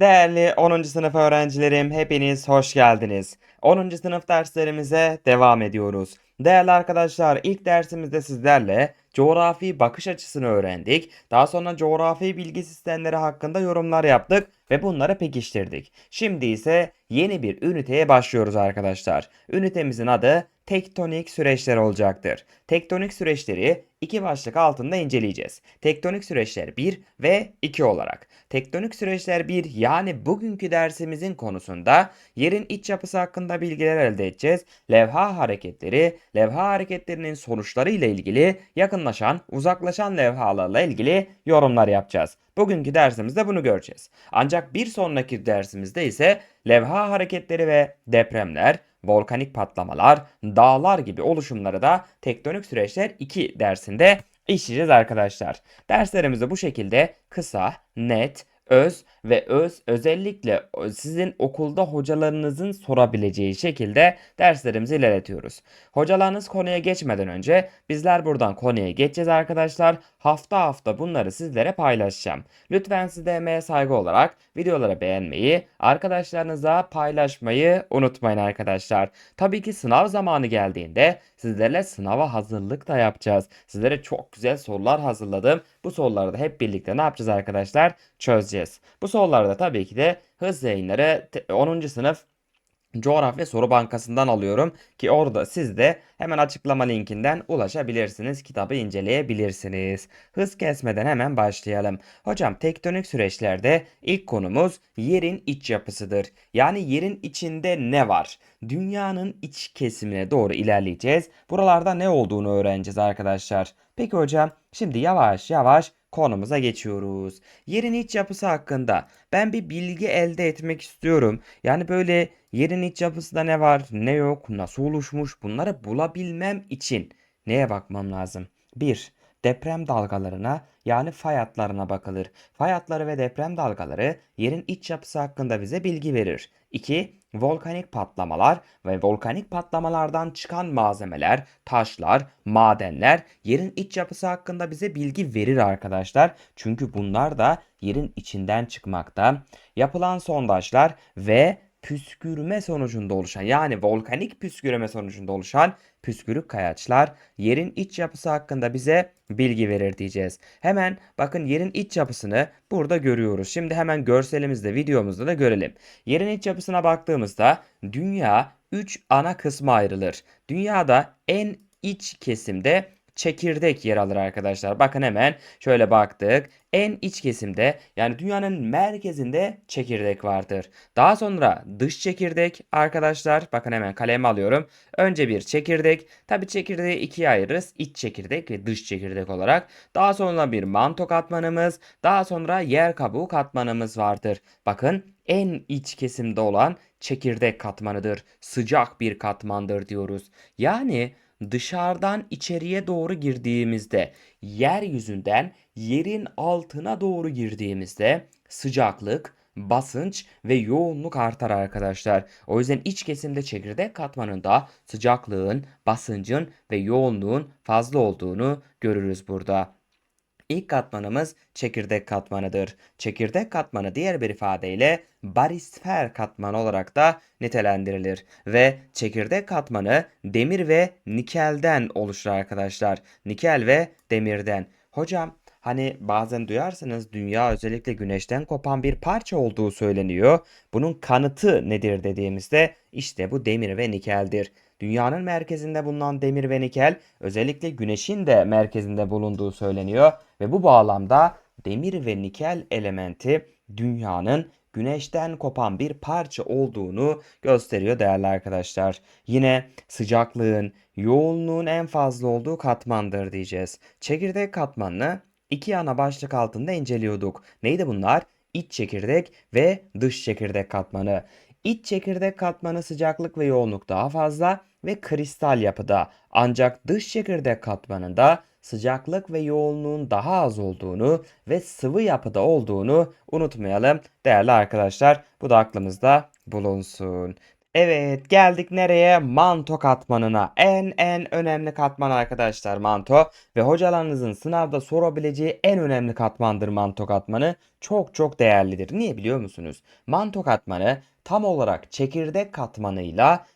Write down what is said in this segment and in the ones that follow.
Değerli 10. sınıf öğrencilerim, hepiniz hoş geldiniz. 10. sınıf derslerimize devam ediyoruz. Değerli arkadaşlar, ilk dersimizde sizlerle coğrafi bakış açısını öğrendik. Daha sonra coğrafi bilgi sistemleri hakkında yorumlar yaptık ve bunları pekiştirdik. Şimdi ise yeni bir üniteye başlıyoruz arkadaşlar. Ünitemizin adı tektonik süreçler olacaktır. Tektonik süreçleri iki başlık altında inceleyeceğiz. Tektonik süreçler 1 ve 2 olarak. Tektonik süreçler 1 yani bugünkü dersimizin konusunda yerin iç yapısı hakkında bilgiler elde edeceğiz. Levha hareketleri, levha hareketlerinin sonuçları ile ilgili yakınlaşan, uzaklaşan levhalarla ilgili yorumlar yapacağız. Bugünkü dersimizde bunu göreceğiz. Ancak bir sonraki dersimizde ise levha hareketleri ve depremler, volkanik patlamalar, dağlar gibi oluşumları da tektonik süreçler 2 dersinde işleyeceğiz arkadaşlar. Derslerimizi bu şekilde kısa, net, öz ve öz özellikle sizin okulda hocalarınızın sorabileceği şekilde derslerimizi ilerletiyoruz. Hocalarınız konuya geçmeden önce bizler buradan konuya geçeceğiz arkadaşlar. Hafta hafta bunları sizlere paylaşacağım. Lütfen siz de emeğe saygı olarak videoları beğenmeyi, arkadaşlarınıza paylaşmayı unutmayın arkadaşlar. Tabii ki sınav zamanı geldiğinde sizlerle sınava hazırlık da yapacağız. Sizlere çok güzel sorular hazırladım. Bu soruları da hep birlikte ne yapacağız arkadaşlar? Çözeceğiz. Bu soruları da tabii ki de hız yayınları 10. sınıf Coğrafya Soru Bankası'ndan alıyorum ki orada siz de hemen açıklama linkinden ulaşabilirsiniz. Kitabı inceleyebilirsiniz. Hız kesmeden hemen başlayalım. Hocam tektonik süreçlerde ilk konumuz yerin iç yapısıdır. Yani yerin içinde ne var? Dünyanın iç kesimine doğru ilerleyeceğiz. Buralarda ne olduğunu öğreneceğiz arkadaşlar. Peki hocam şimdi yavaş yavaş konumuza geçiyoruz. Yerin iç yapısı hakkında ben bir bilgi elde etmek istiyorum. Yani böyle yerin iç yapısında ne var, ne yok, nasıl oluşmuş bunları bulabilmem için neye bakmam lazım? 1. Deprem dalgalarına yani fay hatlarına bakılır. Fay hatları ve deprem dalgaları yerin iç yapısı hakkında bize bilgi verir. 2. Volkanik patlamalar ve volkanik patlamalardan çıkan malzemeler, taşlar, madenler yerin iç yapısı hakkında bize bilgi verir arkadaşlar. Çünkü bunlar da yerin içinden çıkmakta. Yapılan sondajlar ve püskürme sonucunda oluşan yani volkanik püskürme sonucunda oluşan püskürük kayaçlar yerin iç yapısı hakkında bize bilgi verir diyeceğiz. Hemen bakın yerin iç yapısını burada görüyoruz. Şimdi hemen görselimizde videomuzda da görelim. Yerin iç yapısına baktığımızda dünya 3 ana kısma ayrılır. Dünyada en iç kesimde çekirdek yer alır arkadaşlar. Bakın hemen şöyle baktık. En iç kesimde yani dünyanın merkezinde çekirdek vardır. Daha sonra dış çekirdek arkadaşlar. Bakın hemen kalemi alıyorum. Önce bir çekirdek. Tabi çekirdeği ikiye ayırırız. İç çekirdek ve dış çekirdek olarak. Daha sonra bir manto katmanımız. Daha sonra yer kabuğu katmanımız vardır. Bakın en iç kesimde olan çekirdek katmanıdır. Sıcak bir katmandır diyoruz. Yani dışarıdan içeriye doğru girdiğimizde, yeryüzünden yerin altına doğru girdiğimizde sıcaklık, basınç ve yoğunluk artar arkadaşlar. O yüzden iç kesimde çekirdek katmanında sıcaklığın, basıncın ve yoğunluğun fazla olduğunu görürüz burada. İlk katmanımız çekirdek katmanıdır. Çekirdek katmanı diğer bir ifadeyle barisfer katmanı olarak da nitelendirilir ve çekirdek katmanı demir ve nikelden oluşur arkadaşlar. Nikel ve demirden. Hocam Hani bazen duyarsınız dünya özellikle güneşten kopan bir parça olduğu söyleniyor. Bunun kanıtı nedir dediğimizde işte bu demir ve nikeldir. Dünyanın merkezinde bulunan demir ve nikel özellikle güneşin de merkezinde bulunduğu söyleniyor ve bu bağlamda demir ve nikel elementi dünyanın güneşten kopan bir parça olduğunu gösteriyor değerli arkadaşlar. Yine sıcaklığın, yoğunluğun en fazla olduğu katmandır diyeceğiz. Çekirdek katmanını iki ana başlık altında inceliyorduk. Neydi bunlar? İç çekirdek ve dış çekirdek katmanı. İç çekirdek katmanı sıcaklık ve yoğunluk daha fazla ve kristal yapıda. Ancak dış çekirdek katmanında sıcaklık ve yoğunluğun daha az olduğunu ve sıvı yapıda olduğunu unutmayalım değerli arkadaşlar. Bu da aklımızda bulunsun. Evet, geldik nereye? Manto katmanına. En en önemli katman arkadaşlar manto ve hocalarınızın sınavda sorabileceği en önemli katmandır manto katmanı. Çok çok değerlidir. Niye biliyor musunuz? Manto katmanı tam olarak çekirdek katmanıyla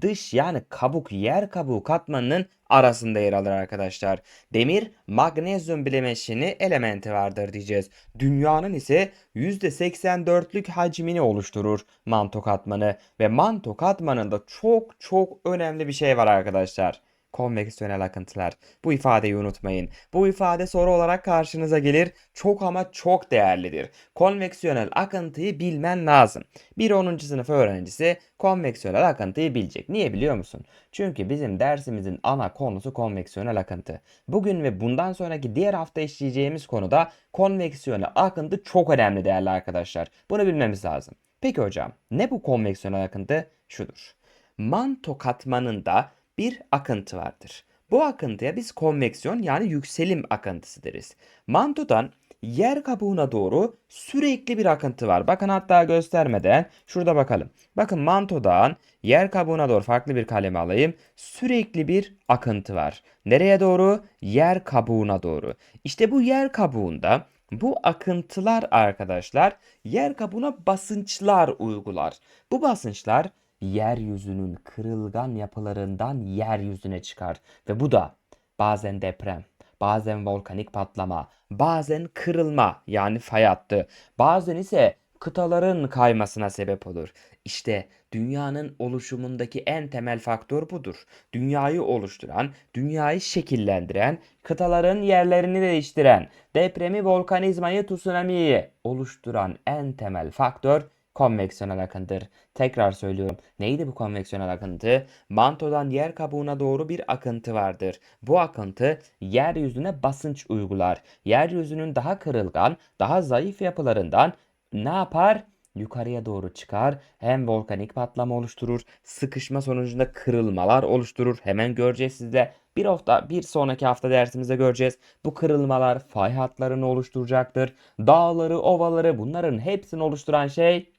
dış yani kabuk yer kabuğu katmanının arasında yer alır arkadaşlar. Demir magnezyum bileşeni elementi vardır diyeceğiz. Dünyanın ise %84'lük hacmini oluşturur manto katmanı ve manto katmanında çok çok önemli bir şey var arkadaşlar. Konveksiyonel akıntılar. Bu ifadeyi unutmayın. Bu ifade soru olarak karşınıza gelir. Çok ama çok değerlidir. Konveksiyonel akıntıyı bilmen lazım. Bir 10. sınıf öğrencisi konveksiyonel akıntıyı bilecek. Niye biliyor musun? Çünkü bizim dersimizin ana konusu konveksiyonel akıntı. Bugün ve bundan sonraki diğer hafta işleyeceğimiz konuda konveksiyonel akıntı çok önemli değerli arkadaşlar. Bunu bilmemiz lazım. Peki hocam ne bu konveksiyonel akıntı? Şudur. Manto katmanında bir akıntı vardır. Bu akıntıya biz konveksiyon yani yükselim akıntısı deriz. Mantodan yer kabuğuna doğru sürekli bir akıntı var. Bakın hatta göstermeden şurada bakalım. Bakın mantodan yer kabuğuna doğru farklı bir kaleme alayım. Sürekli bir akıntı var. Nereye doğru? Yer kabuğuna doğru. İşte bu yer kabuğunda bu akıntılar arkadaşlar yer kabuğuna basınçlar uygular. Bu basınçlar yeryüzünün kırılgan yapılarından yeryüzüne çıkar ve bu da bazen deprem, bazen volkanik patlama, bazen kırılma yani fay hattı, bazen ise kıtaların kaymasına sebep olur. İşte dünyanın oluşumundaki en temel faktör budur. Dünyayı oluşturan, dünyayı şekillendiren, kıtaların yerlerini değiştiren, depremi, volkanizmayı, tsunamiyi oluşturan en temel faktör konveksiyonel akıntıdır. Tekrar söylüyorum. Neydi bu konveksiyonel akıntı? Mantodan yer kabuğuna doğru bir akıntı vardır. Bu akıntı yeryüzüne basınç uygular. Yeryüzünün daha kırılgan, daha zayıf yapılarından ne yapar? yukarıya doğru çıkar. Hem volkanik patlama oluşturur, sıkışma sonucunda kırılmalar oluşturur. Hemen göreceğiz sizde. Bir hafta, bir sonraki hafta dersimizde göreceğiz. Bu kırılmalar fay hatlarını oluşturacaktır. Dağları, ovaları bunların hepsini oluşturan şey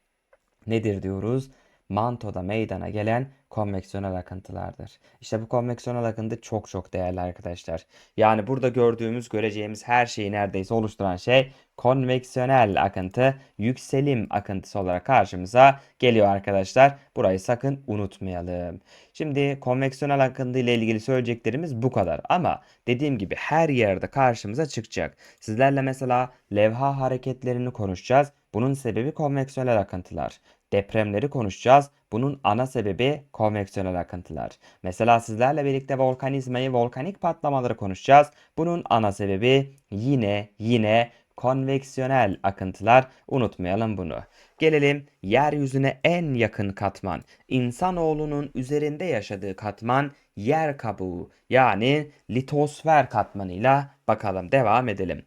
nedir diyoruz? Mantoda meydana gelen konveksiyonel akıntılardır. İşte bu konveksiyonel akıntı çok çok değerli arkadaşlar. Yani burada gördüğümüz, göreceğimiz her şeyi neredeyse oluşturan şey konveksiyonel akıntı, yükselim akıntısı olarak karşımıza geliyor arkadaşlar. Burayı sakın unutmayalım. Şimdi konveksiyonel akıntı ile ilgili söyleyeceklerimiz bu kadar. Ama dediğim gibi her yerde karşımıza çıkacak. Sizlerle mesela levha hareketlerini konuşacağız. Bunun sebebi konveksiyonel akıntılar. Depremleri konuşacağız. Bunun ana sebebi konveksiyonel akıntılar. Mesela sizlerle birlikte volkanizmayı, volkanik patlamaları konuşacağız. Bunun ana sebebi yine yine konveksiyonel akıntılar. Unutmayalım bunu. Gelelim yeryüzüne en yakın katman. İnsanoğlunun üzerinde yaşadığı katman yer kabuğu yani litosfer katmanıyla bakalım devam edelim.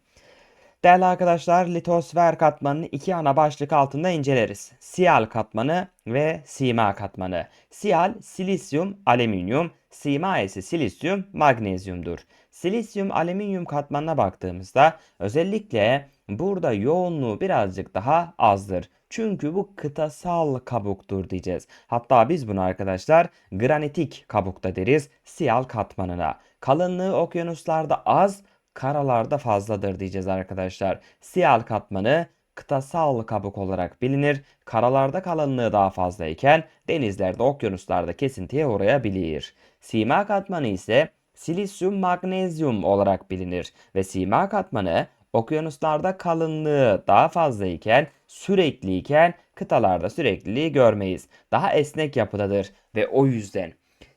Değerli arkadaşlar, litosfer katmanını iki ana başlık altında inceleriz. Siyal katmanı ve sima katmanı. Siyal, silisyum, alüminyum, sima ise silisyum, magnezyumdur. Silisyum, alüminyum katmanına baktığımızda özellikle burada yoğunluğu birazcık daha azdır. Çünkü bu kıtasal kabuktur diyeceğiz. Hatta biz bunu arkadaşlar granitik kabukta deriz siyal katmanına. Kalınlığı okyanuslarda az karalarda fazladır diyeceğiz arkadaşlar. Siyal katmanı kıtasal kabuk olarak bilinir. Karalarda kalınlığı daha fazla iken denizlerde, okyanuslarda kesintiye uğrayabilir. Sima katmanı ise silisyum magnezyum olarak bilinir ve sima katmanı okyanuslarda kalınlığı daha fazla iken, sürekli iken kıtalarda sürekliliği görmeyiz. Daha esnek yapıdadır ve o yüzden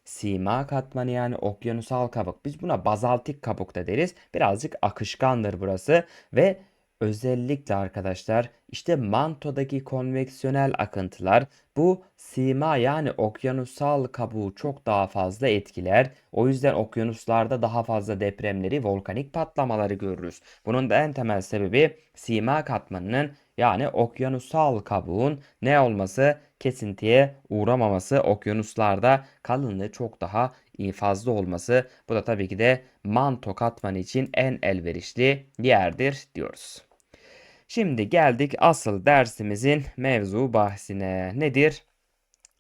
Sima katmanı yani okyanusal kabuk. Biz buna bazaltik kabuk da deriz. Birazcık akışkandır burası ve özellikle arkadaşlar işte mantodaki konveksiyonel akıntılar bu sima yani okyanusal kabuğu çok daha fazla etkiler. O yüzden okyanuslarda daha fazla depremleri, volkanik patlamaları görürüz. Bunun da en temel sebebi sima katmanının yani okyanusal kabuğun ne olması? Kesintiye uğramaması, okyanuslarda kalınlığı çok daha fazla olması. Bu da tabii ki de manto katmanı için en elverişli yerdir diyoruz. Şimdi geldik asıl dersimizin mevzu bahsine. Nedir?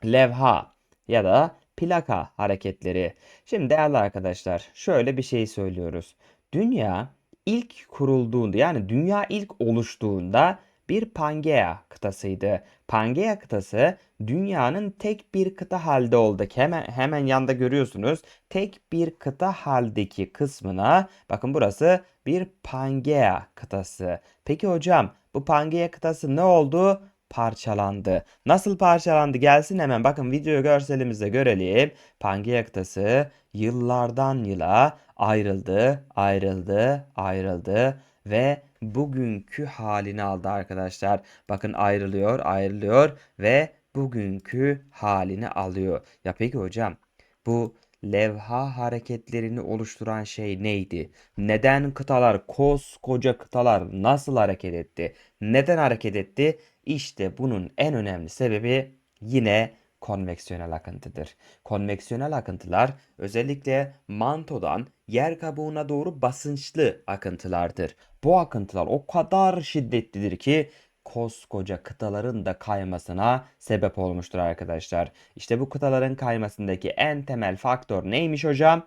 levha ya da plaka hareketleri. Şimdi değerli arkadaşlar şöyle bir şey söylüyoruz. Dünya ilk kurulduğunda yani dünya ilk oluştuğunda bir Pangea kıtasıydı. Pangea kıtası dünyanın tek bir kıta halde oldu. Hemen hemen yanda görüyorsunuz. Tek bir kıta haldeki kısmına bakın burası bir Pangea kıtası. Peki hocam bu Pangea kıtası ne oldu? Parçalandı. Nasıl parçalandı? Gelsin hemen bakın video görselimizde görelim. Pangea kıtası yıllardan yıla ayrıldı, ayrıldı, ayrıldı ve bugünkü halini aldı arkadaşlar. Bakın ayrılıyor, ayrılıyor ve bugünkü halini alıyor. Ya peki hocam bu levha hareketlerini oluşturan şey neydi? Neden kıtalar, koskoca kıtalar nasıl hareket etti? Neden hareket etti? İşte bunun en önemli sebebi yine konveksiyonel akıntıdır. Konveksiyonel akıntılar özellikle mantodan yer kabuğuna doğru basınçlı akıntılardır. Bu akıntılar o kadar şiddetlidir ki koskoca kıtaların da kaymasına sebep olmuştur arkadaşlar. İşte bu kıtaların kaymasındaki en temel faktör neymiş hocam?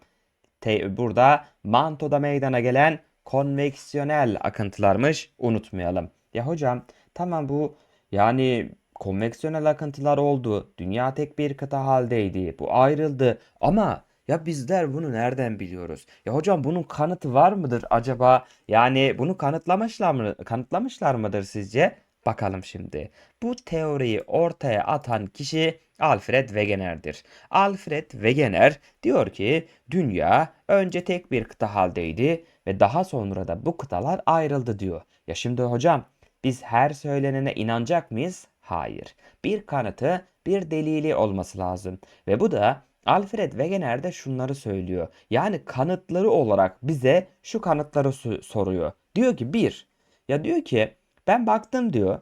Te- burada mantoda meydana gelen konveksiyonel akıntılarmış unutmayalım. Ya hocam tamam bu yani konveksiyonel akıntılar oldu. Dünya tek bir kıta haldeydi. Bu ayrıldı. Ama ya bizler bunu nereden biliyoruz? Ya hocam bunun kanıtı var mıdır acaba? Yani bunu kanıtlamışlar mı, kanıtlamışlar mıdır sizce? Bakalım şimdi. Bu teoriyi ortaya atan kişi Alfred Wegener'dir. Alfred Wegener diyor ki dünya önce tek bir kıta haldeydi ve daha sonra da bu kıtalar ayrıldı diyor. Ya şimdi hocam biz her söylenene inanacak mıyız? Hayır. Bir kanıtı, bir delili olması lazım. Ve bu da Alfred Wegener de şunları söylüyor. Yani kanıtları olarak bize şu kanıtları soruyor. Diyor ki bir, ya diyor ki ben baktım diyor.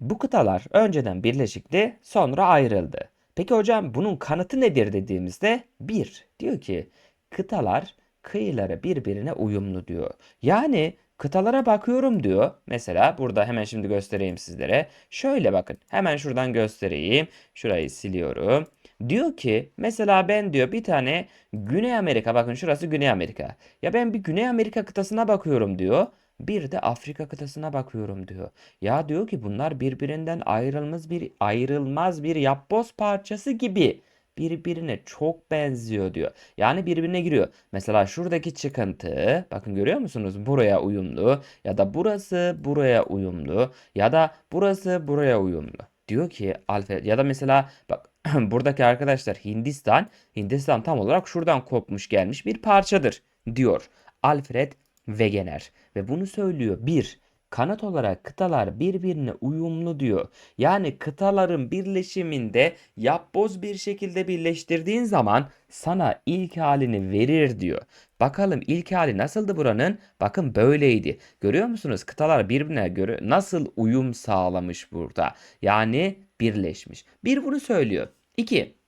Bu kıtalar önceden birleşikti, sonra ayrıldı. Peki hocam bunun kanıtı nedir dediğimizde bir diyor ki kıtalar kıyıları birbirine uyumlu diyor. Yani kıtalara bakıyorum diyor. Mesela burada hemen şimdi göstereyim sizlere. Şöyle bakın. Hemen şuradan göstereyim. Şurayı siliyorum. Diyor ki mesela ben diyor bir tane Güney Amerika bakın şurası Güney Amerika. Ya ben bir Güney Amerika kıtasına bakıyorum diyor. Bir de Afrika kıtasına bakıyorum diyor. Ya diyor ki bunlar birbirinden ayrılmaz bir ayrılmaz bir yapboz parçası gibi birbirine çok benziyor diyor. Yani birbirine giriyor. Mesela şuradaki çıkıntı bakın görüyor musunuz? Buraya uyumlu ya da burası buraya uyumlu ya da burası buraya uyumlu. Diyor ki Alfred ya da mesela bak buradaki arkadaşlar Hindistan Hindistan tam olarak şuradan kopmuş gelmiş bir parçadır diyor. Alfred Wegener ve bunu söylüyor. Bir, kanat olarak kıtalar birbirine uyumlu diyor. Yani kıtaların birleşiminde yapboz bir şekilde birleştirdiğin zaman sana ilk halini verir diyor. Bakalım ilk hali nasıldı buranın? Bakın böyleydi. Görüyor musunuz? Kıtalar birbirine göre nasıl uyum sağlamış burada. Yani birleşmiş. Bir bunu söylüyor. İki,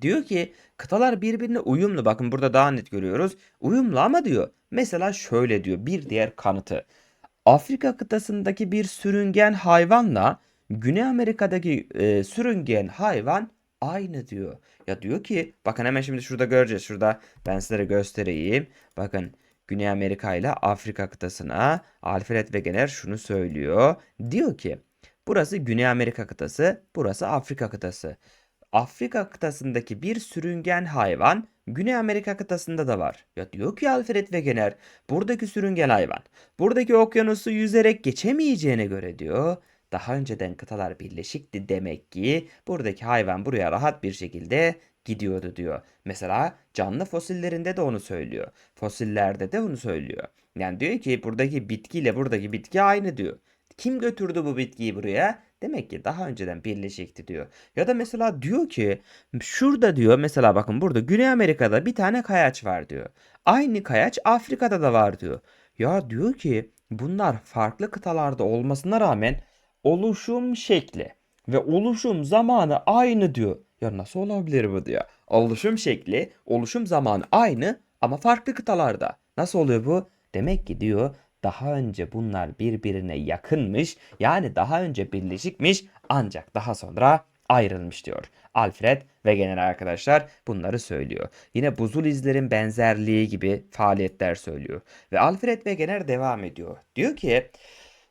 Diyor ki kıtalar birbirine uyumlu. Bakın burada daha net görüyoruz. Uyumlu ama diyor. Mesela şöyle diyor bir diğer kanıtı. Afrika kıtasındaki bir sürüngen hayvanla Güney Amerika'daki e, sürüngen hayvan aynı diyor. Ya diyor ki bakın hemen şimdi şurada göreceğiz. Şurada ben sizlere göstereyim. Bakın Güney Amerika ile Afrika kıtasına Alfred Wegener şunu söylüyor. Diyor ki burası Güney Amerika kıtası, burası Afrika kıtası. Afrika kıtasındaki bir sürüngen hayvan Güney Amerika kıtasında da var. Ya diyor ki Alfred Wegener buradaki sürüngen hayvan buradaki okyanusu yüzerek geçemeyeceğine göre diyor daha önceden kıtalar birleşikti demek ki buradaki hayvan buraya rahat bir şekilde gidiyordu diyor. Mesela canlı fosillerinde de onu söylüyor. Fosillerde de onu söylüyor. Yani diyor ki buradaki bitkiyle buradaki bitki aynı diyor. Kim götürdü bu bitkiyi buraya? Demek ki daha önceden birleşikti diyor. Ya da mesela diyor ki şurada diyor mesela bakın burada Güney Amerika'da bir tane kayaç var diyor. Aynı kayaç Afrika'da da var diyor. Ya diyor ki bunlar farklı kıtalarda olmasına rağmen oluşum şekli ve oluşum zamanı aynı diyor. Ya nasıl olabilir bu diyor. Oluşum şekli, oluşum zamanı aynı ama farklı kıtalarda. Nasıl oluyor bu? Demek ki diyor daha önce bunlar birbirine yakınmış yani daha önce birleşikmiş ancak daha sonra ayrılmış diyor. Alfred Wegener arkadaşlar bunları söylüyor. Yine buzul izlerin benzerliği gibi faaliyetler söylüyor. Ve Alfred Wegener devam ediyor. Diyor ki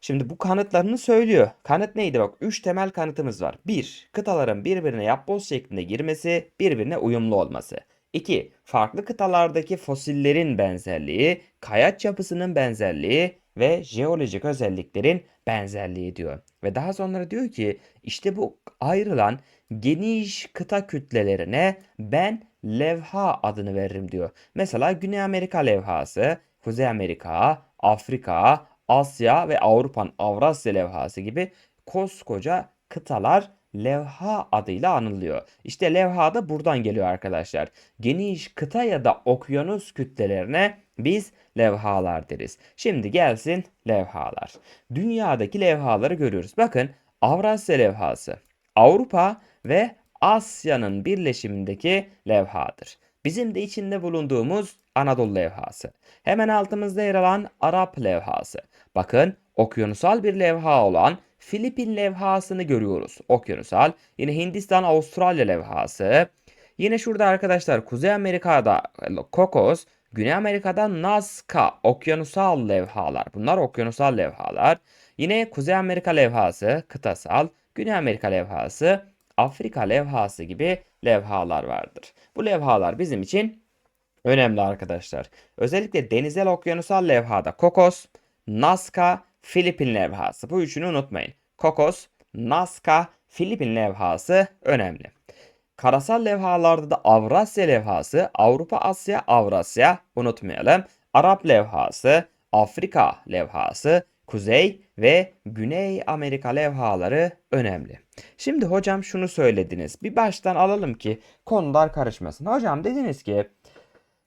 Şimdi bu kanıtlarını söylüyor. Kanıt neydi bak? 3 temel kanıtımız var. 1. Kıtaların birbirine yapboz şeklinde girmesi, birbirine uyumlu olması. 2. Farklı kıtalardaki fosillerin benzerliği, kayaç yapısının benzerliği ve jeolojik özelliklerin benzerliği diyor. Ve daha sonra diyor ki işte bu ayrılan geniş kıta kütlelerine ben levha adını veririm diyor. Mesela Güney Amerika levhası, Kuzey Amerika, Afrika, Asya ve Avrupa'nın Avrasya levhası gibi koskoca kıtalar levha adıyla anılıyor. İşte levha da buradan geliyor arkadaşlar. Geniş kıta ya da okyanus kütlelerine biz levhalar deriz. Şimdi gelsin levhalar. Dünyadaki levhaları görüyoruz. Bakın Avrasya levhası. Avrupa ve Asya'nın birleşimindeki levhadır. Bizim de içinde bulunduğumuz Anadolu levhası. Hemen altımızda yer alan Arap levhası. Bakın okyanusal bir levha olan Filipin levhasını görüyoruz. Okyanusal. Yine Hindistan Avustralya levhası. Yine şurada arkadaşlar Kuzey Amerika'da Kokos, Güney Amerika'da Nazca okyanusal levhalar. Bunlar okyanusal levhalar. Yine Kuzey Amerika levhası kıtasal, Güney Amerika levhası, Afrika levhası gibi levhalar vardır. Bu levhalar bizim için önemli arkadaşlar. Özellikle denizel okyanusal levhada Kokos, Nazca, Filipin levhası. Bu üçünü unutmayın. Kokos, Nazca, Filipin levhası önemli. Karasal levhalarda da Avrasya levhası, Avrupa, Asya, Avrasya unutmayalım. Arap levhası, Afrika levhası, Kuzey ve Güney Amerika levhaları önemli. Şimdi hocam şunu söylediniz. Bir baştan alalım ki konular karışmasın. Hocam dediniz ki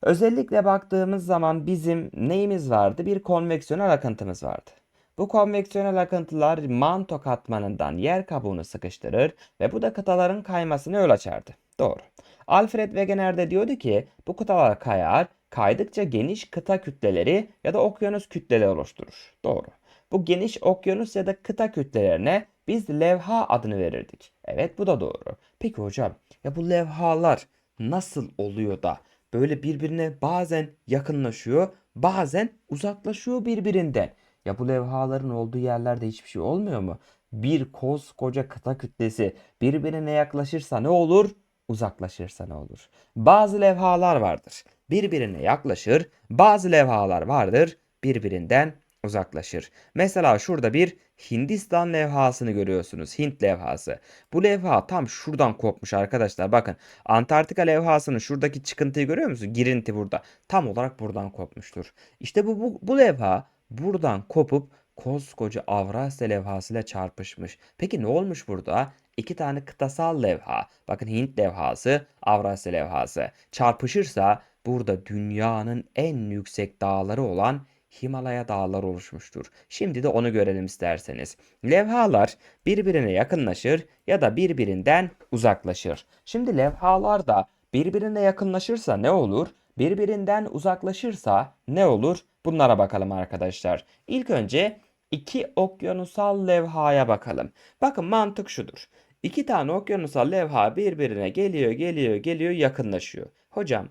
özellikle baktığımız zaman bizim neyimiz vardı? Bir konveksiyonel akıntımız vardı. Bu konveksiyonel akıntılar manto katmanından yer kabuğunu sıkıştırır ve bu da kıtaların kaymasına yol açardı. Doğru. Alfred Wegener de diyordu ki bu kıtalar kayar, kaydıkça geniş kıta kütleleri ya da okyanus kütleleri oluşturur. Doğru. Bu geniş okyanus ya da kıta kütlelerine biz levha adını verirdik. Evet bu da doğru. Peki hocam ya bu levhalar nasıl oluyor da böyle birbirine bazen yakınlaşıyor, bazen uzaklaşıyor birbirinden? Ya bu levhaların olduğu yerlerde hiçbir şey olmuyor mu? Bir koskoca kıta kütlesi birbirine yaklaşırsa ne olur? Uzaklaşırsa ne olur? Bazı levhalar vardır. Birbirine yaklaşır. Bazı levhalar vardır. Birbirinden uzaklaşır. Mesela şurada bir Hindistan levhasını görüyorsunuz. Hint levhası. Bu levha tam şuradan kopmuş arkadaşlar. Bakın Antarktika levhasının şuradaki çıkıntıyı görüyor musunuz? Girinti burada. Tam olarak buradan kopmuştur. İşte bu, bu, bu levha buradan kopup koskoca Avrasya levhasıyla çarpışmış. Peki ne olmuş burada? İki tane kıtasal levha. Bakın Hint levhası, Avrasya levhası. Çarpışırsa burada dünyanın en yüksek dağları olan Himalaya dağları oluşmuştur. Şimdi de onu görelim isterseniz. Levhalar birbirine yakınlaşır ya da birbirinden uzaklaşır. Şimdi levhalar da birbirine yakınlaşırsa ne olur? Birbirinden uzaklaşırsa ne olur? Bunlara bakalım arkadaşlar. İlk önce iki okyanusal levhaya bakalım. Bakın mantık şudur. İki tane okyanusal levha birbirine geliyor, geliyor, geliyor, yakınlaşıyor. Hocam,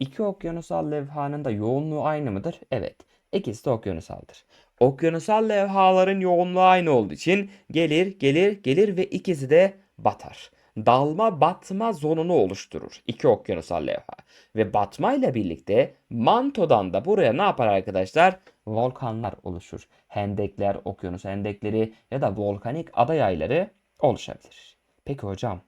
iki okyanusal levhanın da yoğunluğu aynı mıdır? Evet. İkisi de okyanusaldır. Okyanusal levhaların yoğunluğu aynı olduğu için gelir, gelir, gelir ve ikisi de batar. Dalma batma zonunu oluşturur iki okyanusal levha. Ve batma ile birlikte mantodan da buraya ne yapar arkadaşlar? Volkanlar oluşur. Hendekler, okyanus hendekleri ya da volkanik ada yayları oluşabilir. Peki hocam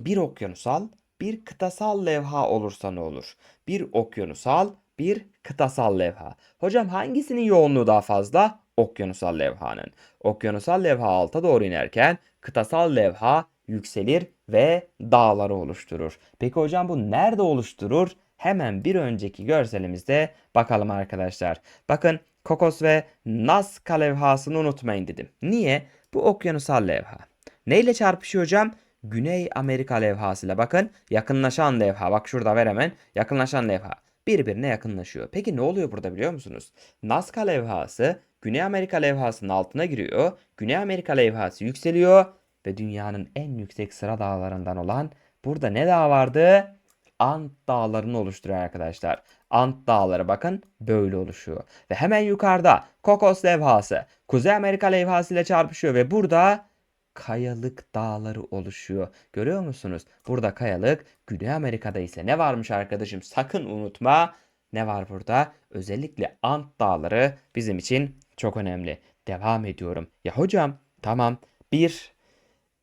bir okyanusal bir kıtasal levha olursa ne olur? Bir okyanusal bir kıtasal levha. Hocam hangisinin yoğunluğu daha fazla? Okyanusal levhanın. Okyanusal levha alta doğru inerken kıtasal levha yükselir ve dağları oluşturur. Peki hocam bu nerede oluşturur? Hemen bir önceki görselimizde bakalım arkadaşlar. Bakın Kokos ve Nazca levhasını unutmayın dedim. Niye? Bu okyanusal levha. Neyle çarpışıyor hocam? Güney Amerika levhasıyla bakın yakınlaşan levha. Bak şurada ver hemen. Yakınlaşan levha birbirine yakınlaşıyor. Peki ne oluyor burada biliyor musunuz? Nazca levhası Güney Amerika levhasının altına giriyor. Güney Amerika levhası yükseliyor. Ve dünyanın en yüksek sıra dağlarından olan burada ne dağ vardı? Ant dağlarını oluşturuyor arkadaşlar. Ant dağları bakın böyle oluşuyor. Ve hemen yukarıda Kokos levhası Kuzey Amerika levhası ile çarpışıyor ve burada kayalık dağları oluşuyor. Görüyor musunuz? Burada kayalık, Güney Amerika'da ise ne varmış arkadaşım? Sakın unutma. Ne var burada? Özellikle Ant dağları bizim için çok önemli. Devam ediyorum. Ya hocam tamam bir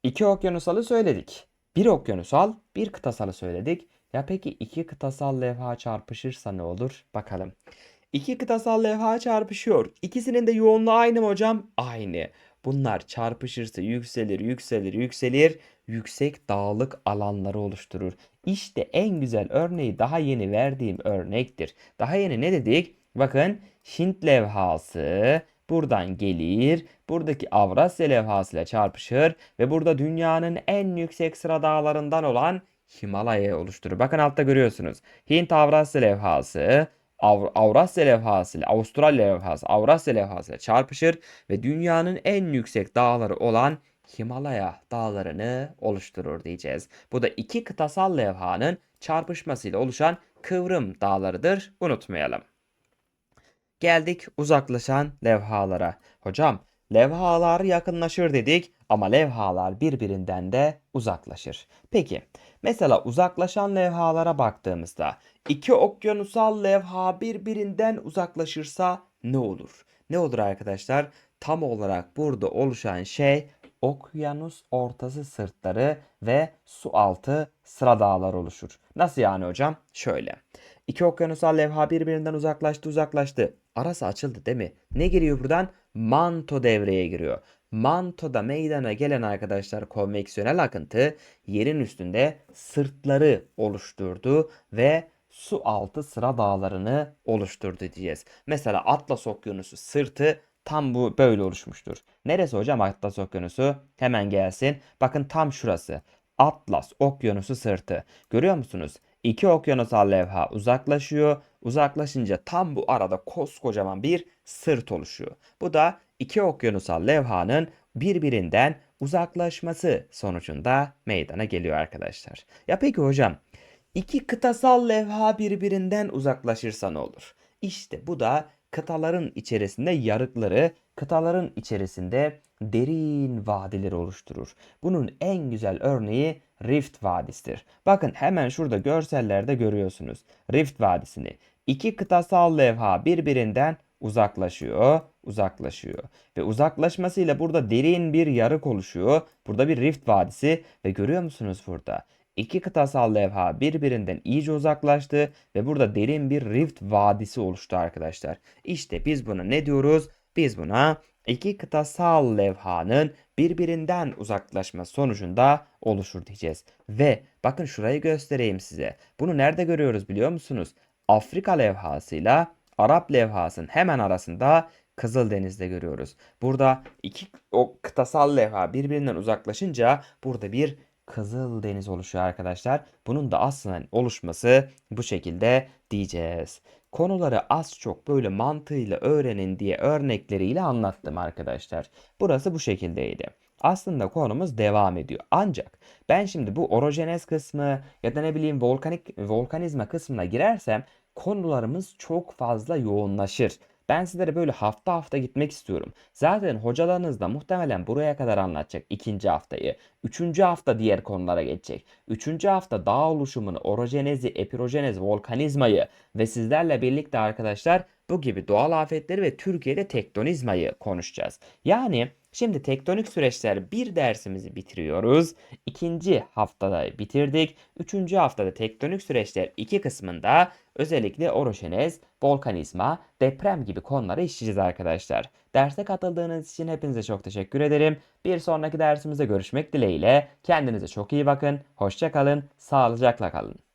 iki okyanusalı söyledik. Bir okyanusal, bir kıtasalı söyledik. Ya peki iki kıtasal levha çarpışırsa ne olur? Bakalım. İki kıtasal levha çarpışıyor. İkisinin de yoğunluğu aynı mı hocam? Aynı. Bunlar çarpışırsa yükselir, yükselir, yükselir. Yüksek dağlık alanları oluşturur. İşte en güzel örneği daha yeni verdiğim örnektir. Daha yeni ne dedik? Bakın Hint levhası buradan gelir. Buradaki Avrasya levhasıyla çarpışır ve burada dünyanın en yüksek sıra dağlarından olan Himalaya'yı oluşturur. Bakın altta görüyorsunuz. Hint Avrasya levhası Avr- Avrasya levhası ile Avustralya levhası Avrasya levhası ile çarpışır ve dünyanın en yüksek dağları olan Himalaya dağlarını oluşturur diyeceğiz. Bu da iki kıtasal levhanın çarpışmasıyla oluşan kıvrım dağlarıdır. Unutmayalım. Geldik uzaklaşan levhalara. Hocam levhalar yakınlaşır dedik ama levhalar birbirinden de uzaklaşır. Peki mesela uzaklaşan levhalara baktığımızda iki okyanusal levha birbirinden uzaklaşırsa ne olur? Ne olur arkadaşlar? Tam olarak burada oluşan şey okyanus ortası sırtları ve su altı sıra dağlar oluşur. Nasıl yani hocam? Şöyle. İki okyanusal levha birbirinden uzaklaştı uzaklaştı. Arası açıldı değil mi? Ne giriyor buradan? Manto devreye giriyor. Mantoda meydana gelen arkadaşlar konveksiyonel akıntı yerin üstünde sırtları oluşturdu ve su altı sıra dağlarını oluşturdu diyeceğiz. Mesela Atlas Okyanusu sırtı tam bu böyle oluşmuştur. Neresi hocam Atlas Okyanusu? Hemen gelsin. Bakın tam şurası. Atlas Okyanusu sırtı. Görüyor musunuz? İki okyanusal levha uzaklaşıyor. Uzaklaşınca tam bu arada koskocaman bir sırt oluşuyor. Bu da iki okyanusal levhanın birbirinden uzaklaşması sonucunda meydana geliyor arkadaşlar. Ya peki hocam iki kıtasal levha birbirinden uzaklaşırsa ne olur? İşte bu da kıtaların içerisinde yarıkları, kıtaların içerisinde derin vadileri oluşturur. Bunun en güzel örneği Rift Vadisi'dir. Bakın hemen şurada görsellerde görüyorsunuz. Rift Vadisi'ni. İki kıtasal levha birbirinden uzaklaşıyor, uzaklaşıyor. Ve uzaklaşmasıyla burada derin bir yarık oluşuyor. Burada bir Rift Vadisi ve görüyor musunuz burada? İki kıtasal levha birbirinden iyice uzaklaştı ve burada derin bir Rift Vadisi oluştu arkadaşlar. İşte biz buna ne diyoruz? Biz buna iki kıtasal levhanın birbirinden uzaklaşma sonucunda oluşur diyeceğiz. Ve bakın şurayı göstereyim size. Bunu nerede görüyoruz biliyor musunuz? Afrika levhasıyla Arap levhasının hemen arasında Kızıldeniz'de görüyoruz. Burada iki o kıtasal levha birbirinden uzaklaşınca burada bir Kızıldeniz oluşuyor arkadaşlar. Bunun da aslında oluşması bu şekilde diyeceğiz. Konuları az çok böyle mantığıyla öğrenin diye örnekleriyle anlattım arkadaşlar. Burası bu şekildeydi. Aslında konumuz devam ediyor. Ancak ben şimdi bu orojenez kısmı ya da ne bileyim volkanik volkanizma kısmına girersem konularımız çok fazla yoğunlaşır. Ben sizlere böyle hafta hafta gitmek istiyorum. Zaten hocalarınız da muhtemelen buraya kadar anlatacak ikinci haftayı. Üçüncü hafta diğer konulara geçecek. Üçüncü hafta dağ oluşumunu, orojenezi, epirojenez, volkanizmayı ve sizlerle birlikte arkadaşlar bu gibi doğal afetleri ve Türkiye'de tektonizmayı konuşacağız. Yani Şimdi tektonik süreçler bir dersimizi bitiriyoruz. İkinci haftada bitirdik. Üçüncü haftada tektonik süreçler iki kısmında özellikle orojenez, volkanizma, deprem gibi konuları işleyeceğiz arkadaşlar. Derse katıldığınız için hepinize çok teşekkür ederim. Bir sonraki dersimizde görüşmek dileğiyle. Kendinize çok iyi bakın. Hoşça kalın. Sağlıcakla kalın.